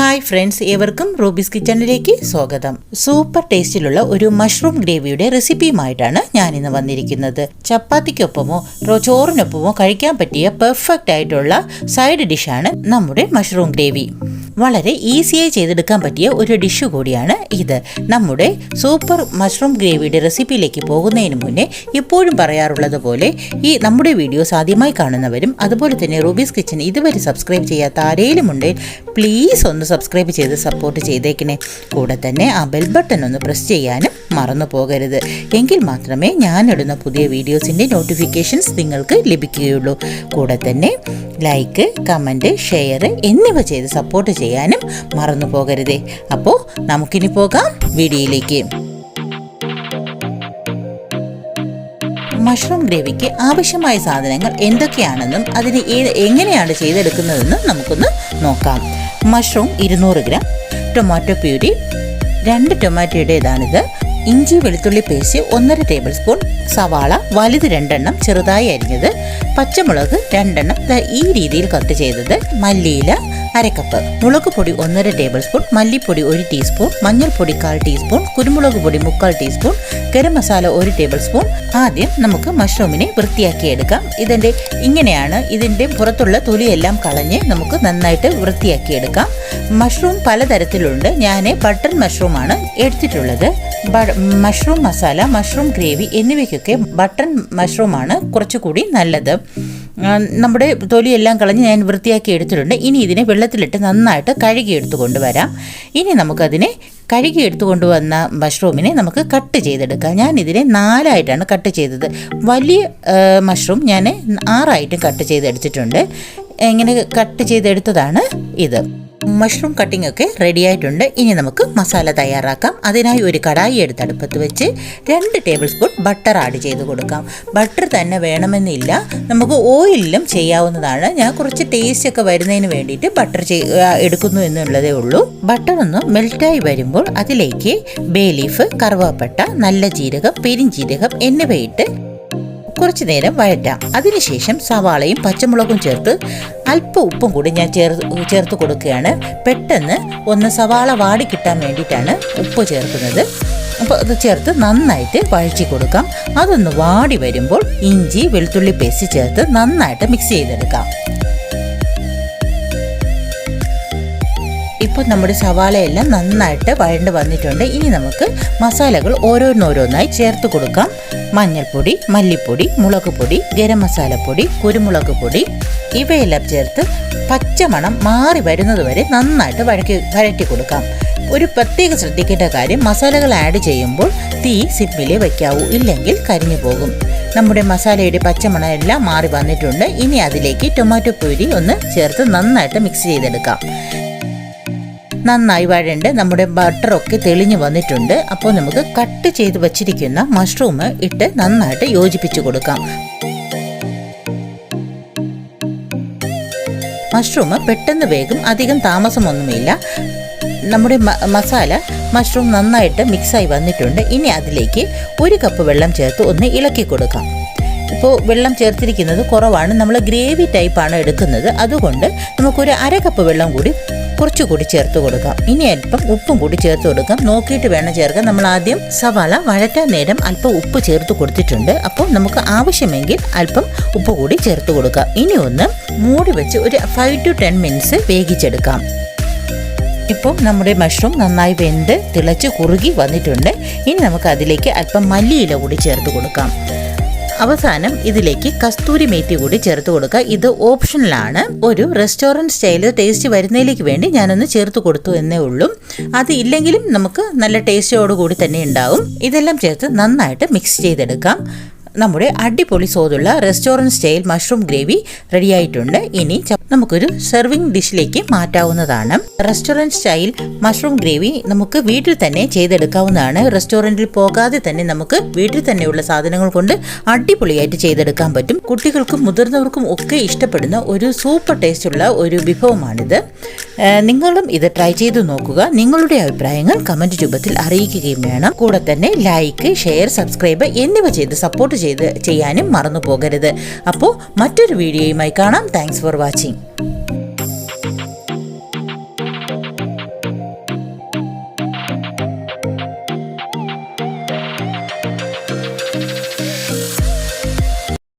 Hi friends ഏവർക്കും rubies കിച്ചണിലേക്ക് സ്വാഗതം. സൂപ്പർ ടേസ്റ്റിലുള്ള ഒരു മഷ്റൂം ഗ്രേവിയുടെ റെസിപ്പിയുമായിട്ടാണ് ഞാൻ ഇന്ന് വന്നിരിക്കുന്നത്. ചപ്പാത്തിക്കൊപ്പമോ റോച്ചോറിനൊപ്പമോ കഴിക്കാൻ പറ്റിയ പെർഫെക്റ്റ് ആയിട്ടുള്ള സൈഡ് ഡിഷാണ് നമ്മുടെ മഷ്റൂം ഗ്രേവി. വളരെ ഈസിയായി ചെയ്തെടുക്കാൻ പറ്റിയ ഒരു ഡിഷ് കൂടിയാണ് ഇത്. നമ്മുടെ സൂപ്പർ മഷ്റൂം ഗ്രേവിയുടെ റെസിപ്പിയിലേക്ക് പോകുന്നതിന് മുന്നേ ഇപ്പോഴും പറയാറുള്ളത് പോലെ ഈ നമ്മുടെ വീഡിയോസ് ആദ്യമായി കാണുന്നവരും അതുപോലെ തന്നെ റൂബീസ് കിച്ചൺ ഇതുവരെ സബ്സ്ക്രൈബ് ചെയ്യാത്ത ആരെങ്കിലും ഉണ്ടെങ്കിൽ പ്ലീസ് ഒന്ന് സബ്സ്ക്രൈബ് ചെയ്ത് സപ്പോർട്ട് ചെയ്തേക്കണേ. കൂടെ തന്നെ ആ ബെൽ ബട്ടൺ ഒന്ന് പ്രസ് ചെയ്യാനും മറന്നു പോകരുത്. എങ്കിൽ മാത്രമേ ഞാനിടുന്ന പുതിയ വീഡിയോസിന്റെ നോട്ടിഫിക്കേഷൻസ് നിങ്ങൾക്ക് ലഭിക്കുകയുള്ളൂ. കൂടെ തന്നെ ലൈക്ക് കമന്റ് ഷെയർ എന്നിവ ചെയ്ത് സപ്പോർട്ട് ചെയ്യാനും മറന്നു പോകരുതേ. അപ്പോൾ നമുക്കിനി പോകാം വീഡിയോയിലേക്ക്. മഷ്റൂം ഗ്രേവിക്ക് ആവശ്യമായ സാധനങ്ങൾ എന്തൊക്കെയാണെന്നും അതിന് ഏത് എങ്ങനെയാണ് ചെയ്തെടുക്കുന്നതെന്നും നമുക്കൊന്ന് നോക്കാം. മഷ്റൂം ഇരുന്നൂറ് ഗ്രാം ടൊമാറ്റോ പ്യൂരി രണ്ട് ടൊമാറ്റോയുടേതാണിത് ഇഞ്ചി വെളുത്തുള്ളി പേസ്റ്റ് ഒന്നര ടേബിൾ സ്പൂൺ സവാള വലുത് രണ്ടെണ്ണം ചെറുതായി അരിഞ്ഞത് പച്ചമുളക് രണ്ടെണ്ണം ഈ രീതിയിൽ കട്ട് ചെയ്തത് മല്ലിയില അരക്കപ്പ്. മുളക് പൊടി ഒന്നര ടേബിൾ സ്പൂൺ മല്ലിപ്പൊടി ഒരു ടീസ്പൂൺ മഞ്ഞൾപ്പൊടി കാൽ ടീസ്പൂൺ കുരുമുളക് പൊടി മുക്കാൽ ടീസ്പൂൺ ഗരം മസാല ഒരു ടേബിൾ സ്പൂൺ ആദ്യം നമുക്ക് മഷ്റൂമിനെ വൃത്തിയാക്കിയെടുക്കാം ഇതിന്റെ ഇങ്ങനെയാണ്. ഇതിന്റെ പുറത്തുള്ള തൊലിയെല്ലാം കളഞ്ഞ് നമുക്ക് നന്നായിട്ട് വൃത്തിയാക്കി എടുക്കാം. മഷ്റൂം പലതരത്തിലുണ്ട്. ഞാൻ ബട്ടൺ മഷ്റൂമാണ് എടുത്തിട്ടുള്ളത്. മഷ്റൂം മസാല മഷ്റൂം ഗ്രേവി എന്നിവയ്ക്കൊക്കെ ബട്ടൺ മഷ്റൂമാണ് കുറച്ചുകൂടി നല്ലത്. നമ്മുടെ തൊലിയെല്ലാം കളഞ്ഞ് ഞാൻ വൃത്തിയാക്കി എടുത്തിട്ടുണ്ട്. ഇനി ഇതിനെ വെള്ളത്തിലിട്ട് നന്നായിട്ട് കഴുകിയെടുത്ത് കൊണ്ടുവരാം. ഇനി നമുക്കതിനെ കഴുകിയെടുത്ത് കൊണ്ടുവന്ന മഷ്റൂമിനെ നമുക്ക് കട്ട് ചെയ്തെടുക്കാം. ഞാൻ ഇതിനെ നാലായിട്ടാണ് കട്ട് ചെയ്തത്. വലിയ മഷ്റൂം ഞാൻ ആറായിട്ടും കട്ട് ചെയ്തെടുത്തിട്ടുണ്ട്. എങ്ങനെ കട്ട് ചെയ്തെടുത്തതാണ് ഇത്. മഷ്റൂം കട്ടിംഗ് ഒക്കെ റെഡി ആയിട്ടുണ്ട്. ഇനി നമുക്ക് മസാല തയ്യാറാക്കാം. അതിനായി ഒരു കടായി എടുത്ത് അടുപ്പത്ത് വെച്ച് രണ്ട് ടേബിൾ സ്പൂൺ ബട്ടർ ആഡ് ചെയ്ത് കൊടുക്കാം. ബട്ടർ തന്നെ വേണമെന്നില്ല. നമുക്ക് ഓയിലിലും ചെയ്യാവുന്നതാണ്. ഞാൻ കുറച്ച് ടേസ്റ്റ് ഒക്കെ വരുന്നതിന് വേണ്ടിയിട്ട് ബട്ടർ എടുക്കുന്നു എന്നുള്ളതേ ഉള്ളൂ. ബട്ടർ ഒന്ന് മെൽറ്റായി വരുമ്പോൾ അതിലേക്ക് ബേ ലീഫ് കറുവാപ്പട്ട നല്ല ജീരകം പെരിഞ്ജീരകം എന്നിവയിട്ട് കുറച്ച് നേരം വഴറ്റാം. അതിനുശേഷം സവാളയും പച്ചമുളകും ചേർത്ത് അല്പം ഉപ്പും കൂടി ഞാൻ ചേർ ചേർത്ത് കൊടുക്കുകയാണ്. പെട്ടെന്ന് ഒന്ന് സവാള വാടി കിട്ടാൻ വേണ്ടിയിട്ടാണ് ഉപ്പ് ചേർക്കുന്നത്. അപ്പോൾ അത് ചേർത്ത് നന്നായിട്ട് വഴച്ചി കൊടുക്കാം. അതൊന്ന് വാടി വരുമ്പോൾ ഇഞ്ചി വെളുത്തുള്ളി പേസ്റ്റ് ചേർത്ത് നന്നായിട്ട് മിക്സ് ചെയ്തെടുക്കാം. ഇപ്പോൾ നമ്മുടെ സവാളയെല്ലാം നന്നായിട്ട് വഴണ്ട് വന്നിട്ടുണ്ട്. ഇനി നമുക്ക് മസാലകൾ ഓരോന്നോരോന്നായി ചേർത്ത് കൊടുക്കാം. മഞ്ഞൾപ്പൊടി മല്ലിപ്പൊടി മുളക് പൊടി ഗരം മസാലപ്പൊടി കുരുമുളക് പൊടി ഇവയെല്ലാം ചേർത്ത് പച്ചമണം മാറി വരുന്നത് വരെ നന്നായിട്ട് വഴക്കി വഴറ്റി കൊടുക്കാം. ഒരു പ്രത്യേക ശ്രദ്ധിക്കേണ്ട കാര്യം മസാലകൾ ആഡ് ചെയ്യുമ്പോൾ തീ സിമ്മിലേ വയ്ക്കാവൂ. ഇല്ലെങ്കിൽ കരിഞ്ഞു പോകും. നമ്മുടെ മസാലയുടെ പച്ചമണം എല്ലാം മാറി വന്നിട്ടുണ്ട്. ഇനി അതിലേക്ക് ടൊമാറ്റോ പ്യൂരി ഒന്ന് ചേർത്ത് നന്നായിട്ട് മിക്സ് ചെയ്തെടുക്കാം. നന്നായി വഴണ്ട്. നമ്മുടെ ബട്ടറൊക്കെ തെളിഞ്ഞു വന്നിട്ടുണ്ട്. അപ്പോൾ നമുക്ക് കട്ട് ചെയ്ത് വച്ചിരിക്കുന്ന മഷ്റൂം ഇട്ട് നന്നായിട്ട് യോജിപ്പിച്ചു കൊടുക്കാം. മഷ്റൂം പെട്ടെന്ന് വേഗം അധികം താമസമൊന്നുമില്ല. നമ്മുടെ മസാല മഷ്റൂം നന്നായിട്ട് മിക്സായി വന്നിട്ടുണ്ട്. ഇനി അതിലേക്ക് ഒരു കപ്പ് വെള്ളം ചേർത്ത് ഒന്ന് ഇളക്കി കൊടുക്കാം. ഇപ്പോൾ വെള്ളം ചേർത്തിരിക്കുന്നത് കുറവാണ്. നമ്മൾ ഗ്രേവി ടൈപ്പാണ് എടുക്കുന്നത്. അതുകൊണ്ട് നമുക്കൊരു അര കപ്പ് വെള്ളം കൂടി കുറച്ചുകൂടി ചേർത്ത് കൊടുക്കാം. ഇനി അല്പം ഉപ്പും കൂടി ചേർത്ത് കൊടുക്കാം. നോക്കിയിട്ട് വേണം ചേർക്കാൻ. നമ്മൾ ആദ്യം സവാള വഴറ്റാൻ നേരം അല്പം ഉപ്പ് ചേർത്ത് കൊടുത്തിട്ടുണ്ട്. അപ്പോൾ നമുക്ക് ആവശ്യമെങ്കിൽ അല്പം ഉപ്പ് കൂടി ചേർത്ത് കൊടുക്കാം. ഇനി ഒന്ന് മൂടി വെച്ച് ഒരു ഫൈവ് ടു ടെൻ മിനിറ്റ്സ് വേവിച്ചെടുക്കാം. ഇപ്പോൾ നമ്മുടെ മഷ്റൂം നന്നായി വെന്ത് തിളച്ച് കുറുകി വന്നിട്ടുണ്ട്. ഇനി നമുക്ക് അതിലേക്ക് അല്പം മല്ലിയില കൂടി ചേർത്ത് കൊടുക്കാം. അവസാനം ഇതിലേക്ക് കസ്തൂരി മേത്തി കൂടി ചേർത്ത് കൊടുക്കുക. ഇത് ഓപ്ഷണലാണ് ഒരു റെസ്റ്റോറന്റ് സ്റ്റൈൽ ടേസ്റ്റ് വരുന്നതിലേക്ക് വേണ്ടി ഞാനൊന്ന് ചേർത്ത് കൊടുത്തു എന്നേ ഉള്ളൂ. അത് ഇല്ലെങ്കിലും നമുക്ക് നല്ല ടേസ്റ്റോടു കൂടി തന്നെ ഉണ്ടാവും. ഇതെല്ലാം ചേർത്ത് നന്നായിട്ട് മിക്സ് ചെയ്തെടുക്കാം. നമ്മുടെ അടിപൊളി സ്വാദുള്ള റെസ്റ്റോറന്റ് സ്റ്റൈൽ മഷ്റൂം ഗ്രേവി റെഡിയായിട്ടുണ്ട്. ഇനി നമുക്കൊരു സെർവിങ് ഡിഷിലേക്ക് മാറ്റാവുന്നതാണ്. റെസ്റ്റോറന്റ് സ്റ്റൈൽ മഷ്റൂം ഗ്രേവി നമുക്ക് വീട്ടിൽ തന്നെ ചെയ്തെടുക്കാവുന്നതാണ്. റെസ്റ്റോറന്റിൽ പോകാതെ തന്നെ നമുക്ക് വീട്ടിൽ തന്നെയുള്ള സാധനങ്ങൾ കൊണ്ട് അടിപൊളിയായിട്ട് ചെയ്തെടുക്കാൻ പറ്റും. കുട്ടികൾക്കും മുതിർന്നവർക്കും ഒക്കെ ഇഷ്ടപ്പെടുന്ന ഒരു സൂപ്പർ ടേസ്റ്റുള്ള ഒരു വിഭവമാണിത്. നിങ്ങളും ഇത് ട്രൈ ചെയ്ത് നോക്കുക. നിങ്ങളുടെ അഭിപ്രായങ്ങൾ കമന്റ് രൂപത്തിൽ അറിയിക്കുകയും വേണം. കൂടെ തന്നെ ലൈക്ക് ഷെയർ സബ്സ്ക്രൈബ് എന്നിവ ചെയ്ത് സപ്പോർട്ട് ചെയ്ത് ചെയ്യാനും മറന്നു പോകരുത് അപ്പോൾ മറ്റൊരു വീഡിയോയുമായി കാണാം. Thanks for watching you